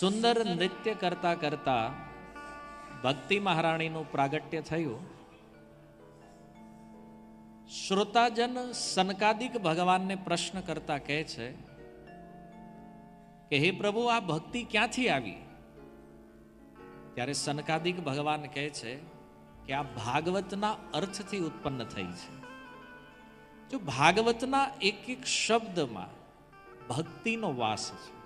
સુંદર નૃત્ય કરતા કરતા ભક્તિ મહારાણીનું પ્રાગટ્ય થયું. શ્રોતાજન સનકાદિક ભગવાનને પ્રશ્ન કરતા કહે છે કે, હે પ્રભુ, આ ભક્તિ ક્યાંથી આવી? ત્યારે સનકાદિક ભગવાન કહે છે કે, આ ભાગવતના અર્થથી ઉત્પન્ન થઈ છે. જો ભાગવતના એક એક શબ્દમાં ભક્તિનો વાસ છે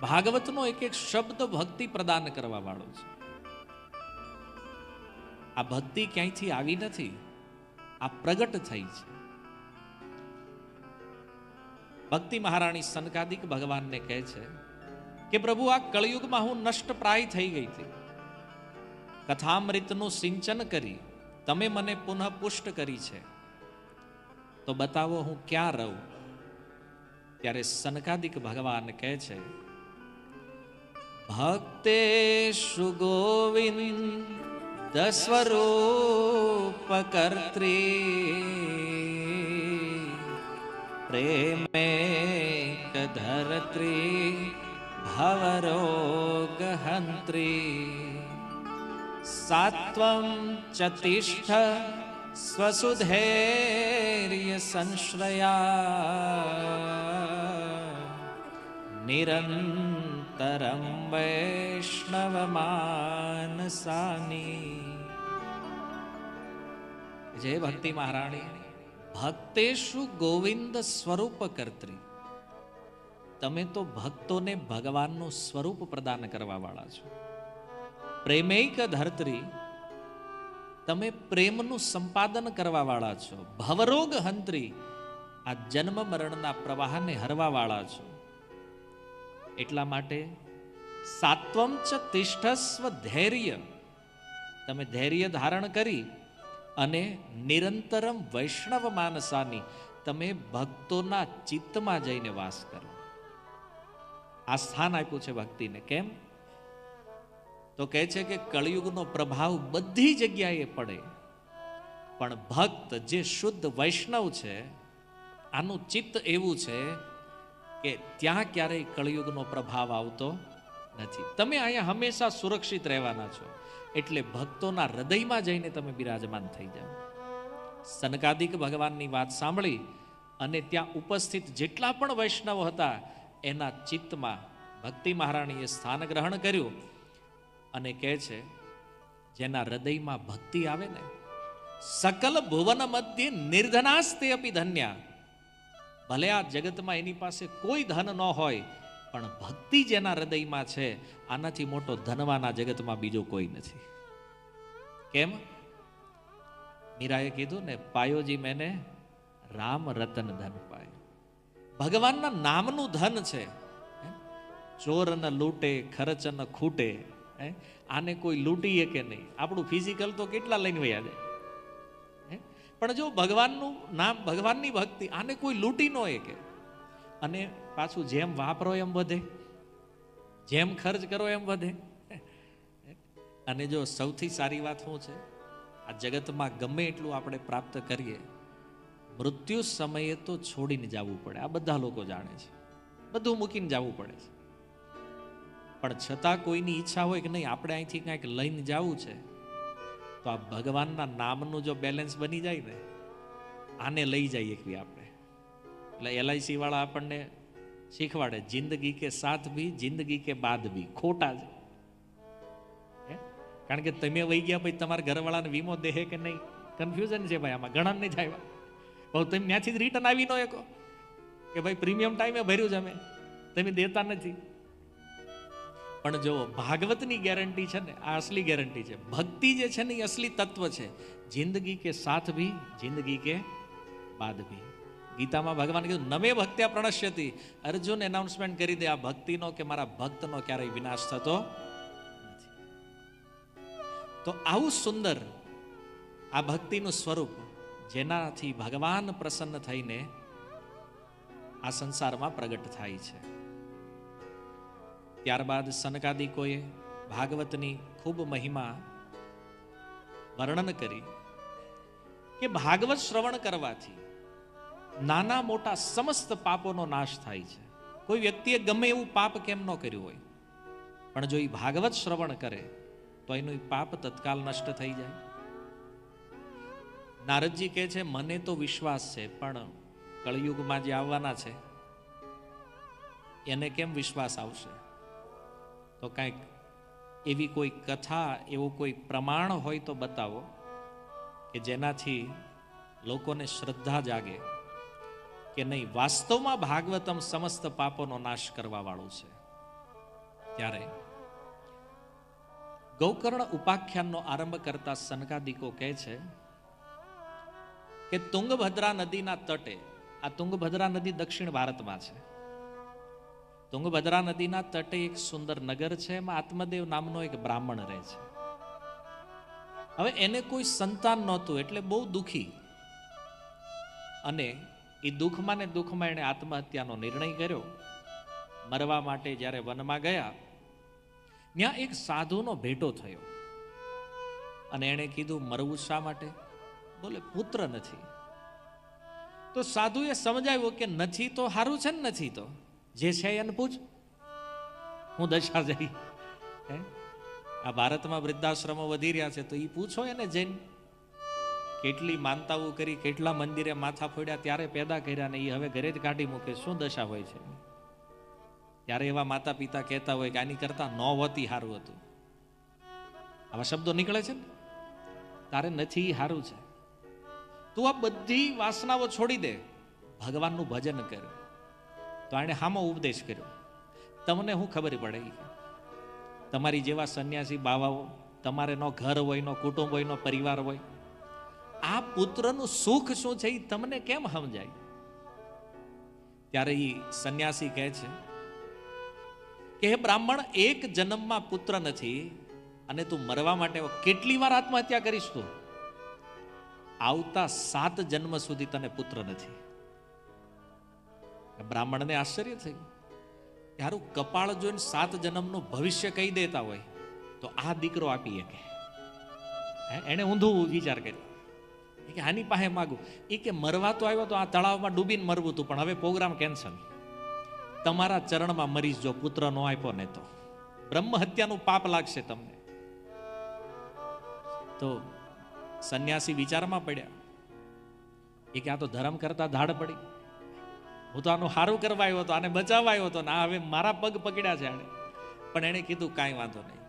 ભાગવતનો એક એક શબ્દ ભક્તિ પ્રદાન કરવા વાળો છે. આ ભક્તિ ક્યાંયથી આવી નથી? આ પ્રગટ થઈ છે. ભક્તિ મહારાણી સનકાદિક ભગવાનને કહે છે કે, પ્રભુ, આ કળયુગમાં હું નષ્ટ પ્રાય થઈ ગઈ હતી. કથામૃતનું સિંચન કરી તમે મને પુનઃ પુષ્ટ કરી છે. તો બતાવો હું ક્યાં રહું? ત્યારે સનકાદિક ભગવાન કહે છે भक्तेषु गोविन्दस्वरूपकर्त्री। गोविन्द प्रेमेकधर्त्री भवरोगहन्त्री। सात्वं च तिष्ठ स्वसुधैर्यसंश्रया। निरन् સ્વસુધૈર્ય વૈષ્ણવમાનસાની જય ભક્તિ મહારાણી ભક્તેશુ ગોવિંદ સ્વરૂપ કર્ત્રી તમે તો ભક્તોને ભગવાનનું સ્વરૂપ પ્રદાન કરવા વાળા છો. પ્રેમૈક ધરત્રી, તમે પ્રેમનું સંપાદન કરવા વાળા છો. ભવરોગ હંત્રી, આ જન્મ મરણના પ્રવાહને હરવા વાળા છો. એટલા માટે સાત્વમ ચ તિષ્ઠસ્વ ધૈર્ય. તમે ધૈર્ય ધારણ કરી અને નિરંતરમ વૈષ્ણવ માનસાની તમે ભક્તોના ચિત્તમાં જઈને વાસ કરો. આ સ્થાન આપ્યું છે ભક્તિને. કેમ? તો કહે છે કે કળિયુગનો પ્રભાવ બધી જગ્યાએ પડે. પણ ભક્ત જે શુદ્ધ વૈષ્ણવ છે, આનું ચિત્ત એવું છે કે ત્યાં ક્યારેય કળિયુગનો પ્રભાવ આવતો નથી. તમે અહીંયા હંમેશા સુરક્ષિત રહેવાના છો. એટલે ભક્તોના હૃદયમાં જઈને તમે બિરાજમાન થઈ જાઓ. સનકાદિક ભગવાનની વાત સાંભળી અને ત્યાં ઉપસ્થિત જેટલા પણ વૈષ્ણવ હતા, એના ચિત્તમાં ભક્તિ મહારાણીએ સ્થાન ગ્રહણ કર્યું અને કહે છે, જેના હૃદયમાં ભક્તિ આવે ને, સકલ ભુવન મધ્ય નિર્ધનાસ્તે અપી ધન્યા. ભલે આ જગતમાં એની પાસે કોઈ ધન ન હોય, પણ ભક્તિ જેના હૃદયમાં છે. આનાથી મોટો ધનવાના જગતમાં બીજો કોઈ નથી. કેમ? મીરાએ કીધું ને, પાયોજી મેને રામ રતન ધન પાયો. ભગવાનના નામનું ધન છે. ચોર ન લૂંટે, ખર્ચ ન ખૂટે? આને કોઈ લૂંટીએ કે નહીં? આપણું ફિઝિકલ તો કેટલા લઈને વયા જાય? પણ જો ભગવાનનું નામ, ભગવાનની ભક્તિ, આને કોઈ લૂંટી ન કે અને પાછું જેમ વાપરો એમ વધે, જેમ ખર્ચ કરો એમ વધે. અને જો સૌથી સારી વાત શું છે? આ જગતમાં ગમે એટલું આપણે પ્રાપ્ત કરીએ, મૃત્યુ સમયે તો છોડીને જવું પડે. આ બધા લોકો જાણે છે. બધું મૂકીને જવું પડે છે. પણ છતાં કોઈની ઈચ્છા હોય કે નહીં, આપણે અહીંથી કાંઈક લઈને જવું છે તો આ ભગવાનના નામનું જો બેલેન્સ બની જાય ને, આને લઈ જઈએ એકવી આપણે. એટલે એલઆઈસી વાળા આપણને શીખવાડે, જિંદગી કે સાથ ભી, જિંદગી કે બાદ ભી. ખોટા જ? કારણ કે તમે વહી ગયા પછી તમારા ઘરવાળાને વીમો દેહે કે નહીં? કન્ફ્યુઝન છે ભાઈ, આમાં ઘણા નહીં થાય બહુ તમે ત્યાંથી જ રિટર્ન આવી ન એકો કે ભાઈ પ્રીમિયમ ટાઈમે ભર્યું છે અમે. તમે દેતા નથી. પણ જો ભાગવતની ગેરંટી છે ને, આ અસલી ગેરંટી છે. ભક્તિ જે છે ને, એ અસલી તત્વ છે. જિંદગી કે સાથ ભી, જિંદગી કે બાદ ભી. ગીતામાં ભગવાન કીધું, નમે ભક્ત્યા પ્રણશ્યતી. અર્જુન એનાઉન્સમેન્ટ કરી દે, આ ભક્તિનો કે મારા ભક્તનો ક્યારેય વિનાશ થતો તો આવું સુંદર આ ભક્તિનું સ્વરૂપ, જેનાથી ભગવાન પ્રસન્ન થઈને આ સંસારમાં પ્રગટ થાય છે. ત્યારબાદ સનકાદિકોએ ભાગવતની ખૂબ મહિમા વર્ણન કરી કે ભાગવત શ્રવણ કરવાથી નાના મોટા સમસ્ત પાપોનો નાશ થાય છે. કોઈ વ્યક્તિએ ગમે એવું પાપ કેમ ન કર્યું હોય, પણ જો એ ભાગવત શ્રવણ કરે, તો એનું પાપ તત્કાલ નષ્ટ થઈ જાય. નારદજી કહે છે, મને તો વિશ્વાસ છે, પણ કળયુગમાં જે આવવાના છે, એને કેમ વિશ્વાસ આવશે? તો કાંઈક એવી કોઈ કથા, એવું કોઈ પ્રમાણ હોય તો બતાવો કે જેનાથી લોકોને શ્રદ્ધા જાગે કે નહીં, વાસ્તવમાં ભાગવતમ સમસ્ત પાપોનો નાશ કરવા વાળું છે. ત્યારે ગૌકર્ણ ઉપાખ્યાનનો આરંભ કરતા સનકાદિકો કહે છે કે તુંગભદ્રા નદીના તટે, આ તુંગભદ્રા નદી દક્ષિણ ભારતમાં છે. તુંગભદ્રા નદીના તટે એક સુંદર નગર છે. એમાં આત્મદેવ નામનો એક બ્રાહ્મણ રહે છે. હવે એને કોઈ સંતાન નહોતું, એટલે બહુ દુઃખી. અને એ દુઃખમાં ને દુઃખમાં એણે આત્મહત્યાનો નિર્ણય કર્યો. મરવા માટે જ્યારે વનમાં ગયા, ત્યાં એક સાધુનો ભેટો થયો. અને એણે કીધું, મરવું શા માટે? બોલે, પુત્ર નથી. તો સાધુએ સમજાવ્યું કે નથી તો સારું છે ને નથી તો? જે છે એને પૂછ. હું દશા જઈ. હે? આ ભારતમાં વૃદ્ધાશ્રમો વધી રહ્યા છે, તો એ પૂછો એને જૈન કેટલી માનતાઓ કરી, કેટલા મંદિરે માથા ફોડ્યા, ત્યારે પેદા કર્યા ને એ હવે ઘરે જ કાઢી મૂકે. શું દશા હોય છે? ત્યારે એવા માતા પિતા કહેતા હોય કે આની કરતા ન હોતી સારું હતું. આવા શબ્દો નીકળે છે ને? તારે નથી સારું છે. તું આ બધી વાસનાઓ છોડી દે. ભગવાનનું ભજન કર. તો એણે હામો ઉપદેશ કર્યો. તમને શું ખબર પડે તમારી જેવા સંન્યાસી બાવાઓ, તમારે નો ઘર હોય, નો કુટુંબ હોય, નો પરિવાર હોય, આ પુત્રનું સુખ શું છે એ તમને કેમ સમજાય? ત્યારે એ સંન્યાસી કહે છે કે, હે બ્રાહ્મણ, એક જન્મમાં પુત્ર નથી અને તું મરવા માટે કેટલી વાર આત્મહત્યા કરીશ તું? આવતા સાત જન્મ સુધી તને પુત્ર નથી. બ્રાહ્મણને આશ્ચર્ય થયું. યારું કપાળ જોઈને સાત જન્મનું ભવિષ્ય કહી દેતા હોય, તો આ દીકરો આપી શકે. એને ઊંધું વિચાર કર્યો. કે આની પાસે માગું. એ કે મરવા તો આવ્યો તો આ તળાવમાં ડૂબીને મરવું હતું, પણ હવે પ્રોગ્રામ કેન્સલ. તમારા ચરણમાં મરીશ જો પુત્ર નો આપ્યો ને તો. બ્રહ્મ હત્યાનું પાપ લાગશે તમને. તો સંન્યાસી વિચારમાં પડ્યા. એ કે આ તો ધર્મ કરતા ધાડ પડી. હું તો આનું સારું કરવા આવ્યો હતો, આને બચાવવા આવ્યો હતો ના હવે મારા પગ પકડ્યા છે આને. પણ એણે કીધું, કાંઈ વાંધો નહીં.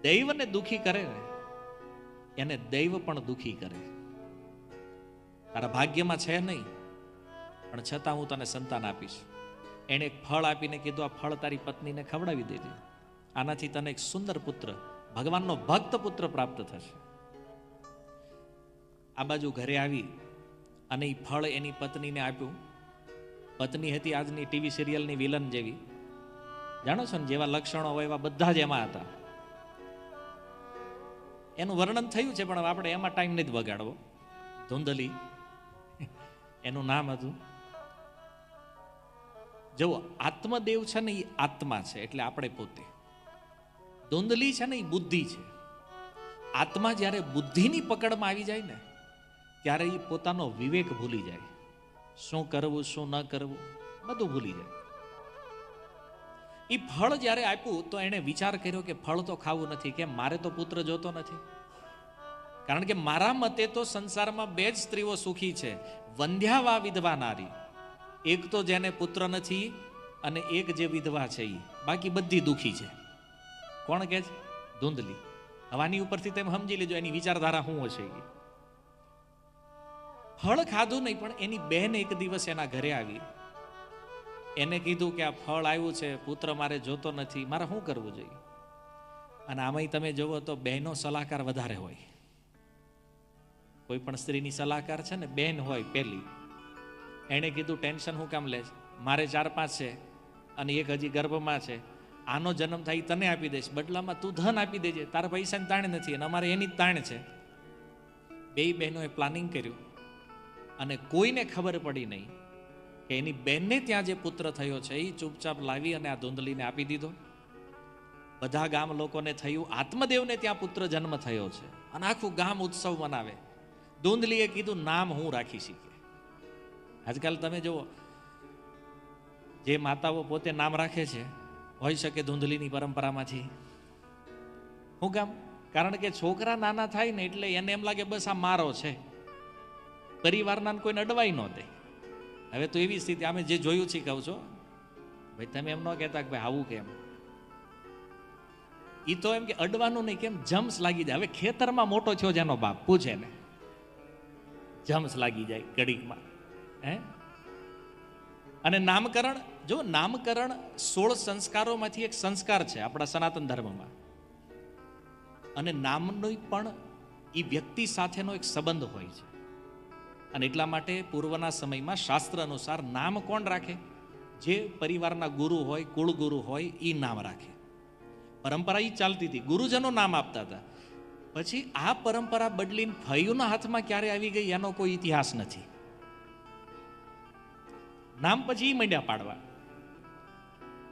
દૈવને દુખી કરે ને, એને દૈવ પણ દુખી કરે. તારા ભાગ્યમાં છે નહીં, પણ છતાં હું તને સંતાન આપીશ. એણે એક ફળ આપીને કીધું, આ ફળ તારી પત્નીને ખવડાવી દેજે. આનાથી તને એક સુંદર પુત્ર, ભગવાનનો ભક્ત પુત્ર પ્રાપ્ત થશે. આ બાજુ ઘરે આવી અને એ ફળ એની પત્નીને આપ્યું. પત્ની હતી આજની ટીવી સિરિયલની વિલન જેવી. જાણો છો ને જેવા લક્ષણો હોય એવા બધા જ એમાં હતા. એનું વર્ણન થયું છે, પણ આપણે એમાં ટાઈમ નથી બગાડવો. ધુંધલી. એનું નામ હતું. જુઓ આત્મદેવ છે ને એ આત્મા છે, એટલે આપણે પોતે. ધુંધલી છે ને એ બુદ્ધિ છે. આત્મા જ્યારે બુદ્ધિની પકડમાં આવી જાય ને ત્યારે એ પોતાનો વિવેક ભૂલી જાય. શું કરવું, શું ન કરવું, બધું ભૂલી જાય. એ ફળ જ્યારે આપ્યું તો એણે વિચાર કર્યો કે ફળ તો ખાવું નથી કે મારે તો પુત્ર જોતો નથી. કારણ કે મારા મતે તો સંસારમાં બે જ સ્ત્રીઓ સુખી છે. વંધ્યાવા વિધવા નારી. એક તો જેને પુત્ર નથી અને એક જે વિધવા છે એ બાકી બધી દુખી છે. કોણ કે છે? ધૂંધલી. હવાની ઉપરથી તેમ સમજી લેજો, એની વિચારધારા શું હશે એ ફળ ખાધું નહીં, પણ એની બહેન એક દિવસ એના ઘરે આવી. એને કીધું કે આ ફળ આવ્યું છે, પુત્ર મારે જોતો નથી, મારે શું કરવું જોઈએ? અને આમાંય તમે જુઓ તો બહેનો સલાહકાર વધારે હોય. કોઈ પણ સ્ત્રીની સલાહકાર છે ને, બહેન હોય પહેલી. એણે કીધું, ટેન્શન હું કામ લે મારે ચાર પાંચ છે અને એક હજી ગર્ભમાં છે. આનો જન્મ થાય તને આપી દઈશ. બદલામાં તું ધન આપી દેજે. તારા પૈસાની તાણ નથી અને અમારે એની તાણ છે. બે બહેનોએ પ્લાનિંગ કર્યું. અને કોઈને ખબર પડી નહીં કે એની બહેનને ત્યાં જે પુત્ર થયો છે એ ચૂપચાપ લાવી અને આ ધૂંધલીને આપી દીધો. બધા ગામ લોકોને થયું, આત્મદેવને ત્યાં પુત્ર જન્મ થયો છે અને આખું ગામ ઉત્સવ મનાવે. ધૂંધલીએ કીધું, નામ હું રાખી શીખે. આજકાલ તમે જુઓ, જે માતાઓ પોતે નામ રાખે છે હોઈ શકે ધૂંધલીની પરંપરામાંથી. હું કામ કારણ કે છોકરા નાના થાય ને એટલે એને એમ લાગે, બસ આ મારો છે. પરિવારના કોઈને અડવાઈ ન દે. હવે તો એવી સ્થિતિ, અમે જે જોયું છે કહું છો. ભાઈ, તમે એમ ન કહેતા કે ભાઈ, આવું કેમ એ તો એમ કે અડવાનું નહીં, કેમ? જમ્સ લાગી જાય. હવે ખેતરમાં મોટો થયો જેનો બાપ, પૂછે ને જમ્સ લાગી જાય ઘડીકમાં, હે? અને નામકરણ, જો નામકરણ સોળ સંસ્કારોમાંથી એક સંસ્કાર છે આપણા સનાતન ધર્મમાં. અને નામનો પણ એ વ્યક્તિ સાથેનો એક સંબંધ હોય છે. અને એટલા માટે પૂર્વના સમયમાં શાસ્ત્ર અનુસાર નામ કોણ રાખે? જે પરિવારના ગુરુ હોય, કુળગુરુ હોય એ નામ રાખે. પરંપરા એ ચાલતી હતી. ગુરુજનો નામ આપતા હતા. પછી આ પરંપરા બદલીને ફૈયુના હાથમાં ક્યારે આવી ગઈ? એનો કોઈ ઇતિહાસ નથી. નામ પછી એ મંડ્યા પાડવા.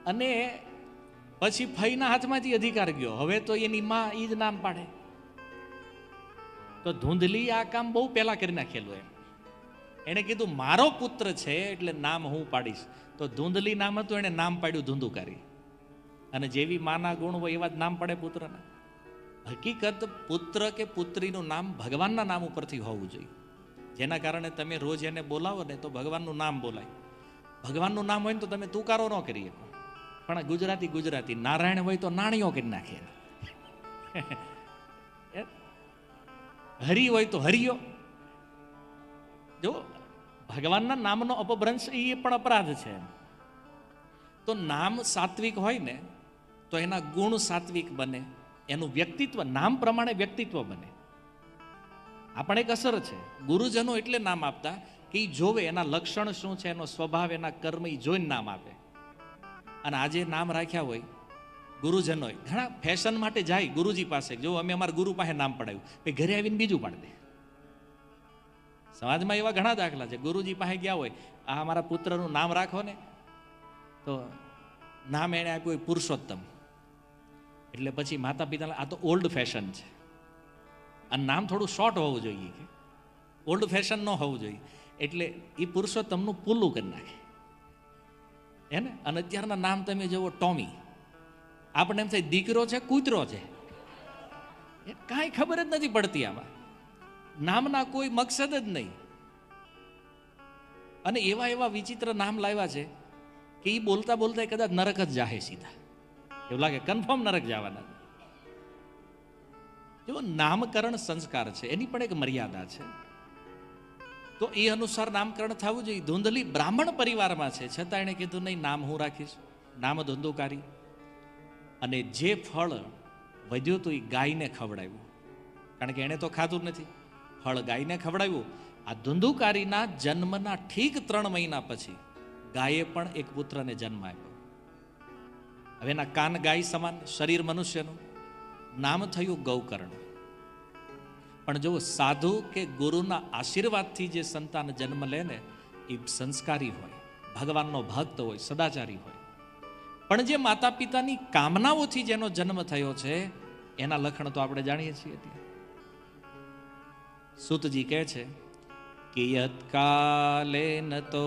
અને પછી ફઈના હાથમાંથી અધિકાર ગયો. હવે તો એની માં ઈ જ નામ પાડે. તો ધૂંધલી આ કામ બહુ પહેલા કરી નાખેલું એમ. એણે કીધું, મારો પુત્ર છે એટલે નામ હું પાડીશ. તો ધૂંધલી નામ હતું, એણે નામ પાડ્યું ધૂંધુકારી અને જેવી માના ગુણ હોય એવા જ નામ પડે પુત્રના. હકીકત પુત્ર કે પુત્રીનું નામ ભગવાનના નામ ઉપરથી હોવું જોઈએ. જેના કારણે તમે રોજ એને બોલાવો ને તો ભગવાનનું નામ બોલાય. ભગવાનનું નામ હોય ને તો તમે તુકારો ન કરી શકો. પણ ગુજરાતી ગુજરાતી, નારાયણ હોય તો નાણીઓ કરી નાખે હરિ હોય તો હરિયો. જો ભગવાનના નામનો અપભ્રંશ એ પણ અપરાધ છે તો નામ સાત્વિક હોય ને, તો એના ગુણ સાત્વિક બને, એનું વ્યક્તિત્વ, નામ પ્રમાણે વ્યક્તિત્વ બને. આપણે એક અસર છે. ગુરુજનો એટલે નામ આપતા કે એ જોવે એના લક્ષણ શું છે, એનો સ્વભાવ, એના કર્મ એ જોઈને નામ આપે. અને આજે નામ રાખ્યા હોય, ગુરુજનોએ, ઘણા ફેશન માટે જાય ગુરુજી પાસે. જો અમે અમારા ગુરુ પાસે નામ પડાવ્યું ઘરે આવીને બીજું પાડી દે. સમાજમાં એવા ઘણા દાખલા છે. ગુરુજી પાસે ગયા હોય, આ અમારા પુત્રનું નામ રાખો ને. તો નામ એણે આપ્યું હોય પુરુષોત્તમ. એટલે પછી માતા પિતા આ તો ઓલ્ડ ફેશન છે. અને નામ થોડું શોર્ટ હોવું જોઈએ કે. ઓલ્ડ ફેશન ન હોવું જોઈએ. એટલે એ પુરુષોત્તમનું પુલ્લું કરી નાખે. હે ને? અને અત્યારના નામ તમે જુઓ ટોમી આપણને એમ થાય, દીકરો છે, કૂતરો છે. કાંઈ ખબર જ નથી પડતી આમાં. નામના કોઈ મકસદ જ નહીં. અને એવા એવા વિચિત્ર નામ લાવ્યા છે કે એ બોલતા બોલતા કદાચ નરક જ જાહે સીધા. એવું લાગે કન્ફર્મ નરક જવાના. જો નામકરણ સંસ્કાર છે, એની પણ એક મર્યાદા છે. તો એ અનુસાર નામકરણ થવું જોઈએ. ધૂંધલી બ્રાહ્મણ પરિવારમાં છે. છતાં એણે કીધું, નહીં, નામ હું રાખીશ. નામ ધૂંધુકારી. અને જે ફળ વધ્યું હતું એ ગાયને ખવડાવ્યું. કારણ કે એણે તો ખાધું નથી. ફળ ગાયને ખવડાવ્યું. આ ધુંધુકારીના જન્મના ઠીક ત્રણ મહિના પછી ગાયે પણ એક પુત્રને જન્મ આપ્યો. હવે એના કાન ગાય સમાન શરીર મનુષ્યનું. નામ થયું ગૌકર્ણ. પણ જો સાધુ કે ગુરુના આશીર્વાદથી જે સંતાન જન્મ લે ને, એ સંસ્કારી હોય, ભગવાનનો ભક્ત હોય, સદાચારી હોય. પણ જે માતા પિતાની કામનાઓથી જેનો જન્મ થયો છે, એના લક્ષણ તો આપણે જાણીએ છીએ સુતજી કહે છે કે યત્કાલે ન તો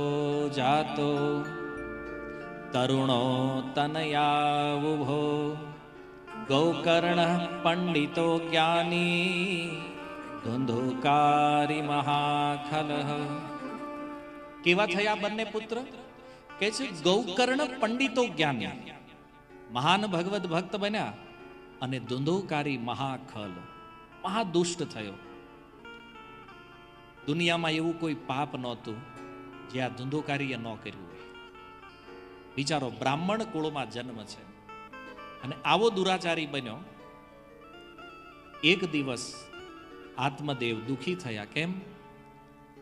જાતો, તરુણો તનયાવુભો ગૌકર્ણ પંડિતો જ્ઞાની, ધુંધુકારી મહાખલ કેવા થયા બંને પુત્ર? કે છે, ગૌકર્ણ પંડિતો જ્ઞાની, મહાન ભગવત ભક્ત બન્યા અને ધુંધુકારી મહાખલ, મહાદુષ્ટ થયો. દુનિયામાં એવું કોઈ પાપ નહોતું જે આ ધુંધુકારીએ ન કર્યું હોય. વિચારો, બ્રાહ્મણ કુળમાં જન્મ છે અને આવો દુરાચારી બન્યો. એક દિવસ આત્મદેવ દુખી થયા. કેમ?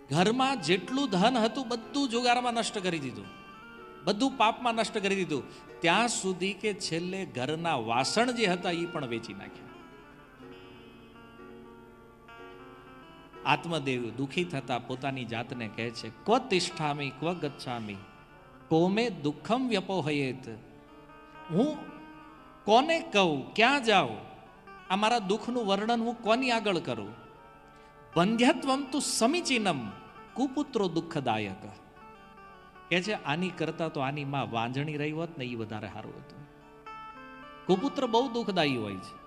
ઘરમાં જેટલું ધન હતું બધું જુગારમાં નષ્ટ કરી દીધું. બધું પાપમાં નષ્ટ કરી દીધું. ત્યાં સુધી કે છેલ્લે ઘરના વાસણ જે હતા એ પણ વેચી નાખ્યા. આત્મદેવ દુઃખી થતા પોતાની જાતને કહે છે, ક્વ તિષ્ઠામી, ક્વ ગચ્છામી? કોમે દુઃખમ વ્યપોહયેત. હું કોને કહું? ક્યાં જાઉં? આ મારા દુઃખનું વર્ણન હું કોની આગળ કરું? બંધ્યત્વમ તું સમીચીનમ, કુપુત્રો દુઃખદાયક. કે છે, આની કરતા તો આની માં વાંજણી રહી હોત ને એ વધારે સારું હતું. કુપુત્ર બહુ દુઃખદાયી હોય છે.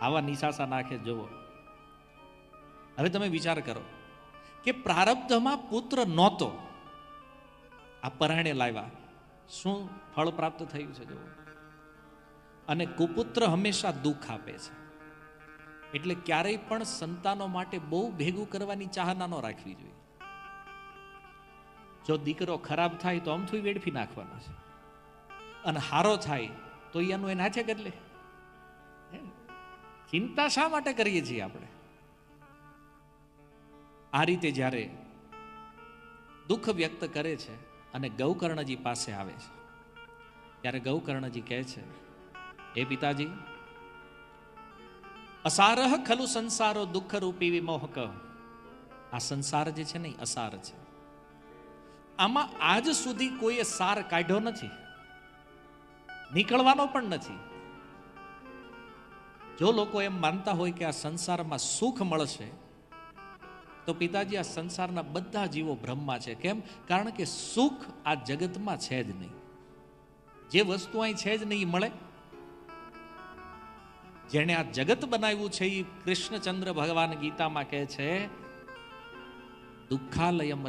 આવા નિશાસા નાખે, જુઓ. હવે તમે વિચાર કરો કે પ્રારબ્ધમાં પુત્ર નહોતો. આ પરાણે લાવ્યા. શું ફળ પ્રાપ્ત થયું છે જુઓ. અને કુપુત્ર હંમેશા દુઃખ આપે છે. એટલે ક્યારેય પણ સંતાનો માટે બહુ ભેગું કરવાની ચાહના ન રાખવી જોઈએ. જો દીકરો ખરાબ થાય તો અમથું વેડફી નાખવાનો છે. અને હારો થાય તો એનું એ નાચે કરી લે હે? ચિંતા શા માટે કરીએ છીએ આપણે? આ રીતે જ્યારે દુઃખ વ્યક્ત કરે છે અને ગૌકર્ણજી પાસે આવે છે, ત્યારે ગૌકર્ણજી કહે છે એ પિતાજી, અસારહ ખલુ સંસારો દુઃખ રૂપી વિમોહક આ સંસાર જે છે ને અસાર છે. આમાં આજ સુધી કોઈએ સાર કાઢ્યો નથી, નીકળવાનો પણ નથી. જો લોકો એમ માનતા હોય કે આ સંસારમાં સુખ મળશે તો પિતાજી, આ સંસારના બધા જીવો ભ્રમમાં છે. કેમ? કારણ કે સુખ આ જગતમાં છે જ નહીં. જે વસ્તુ અહીં છે જ નહીં મળે. જેણે આ જગત બનાવ્યું છે એ કૃષ્ણચંદ્ર ભગવાન ગીતામાં કહે છે, દુઃખાલયમ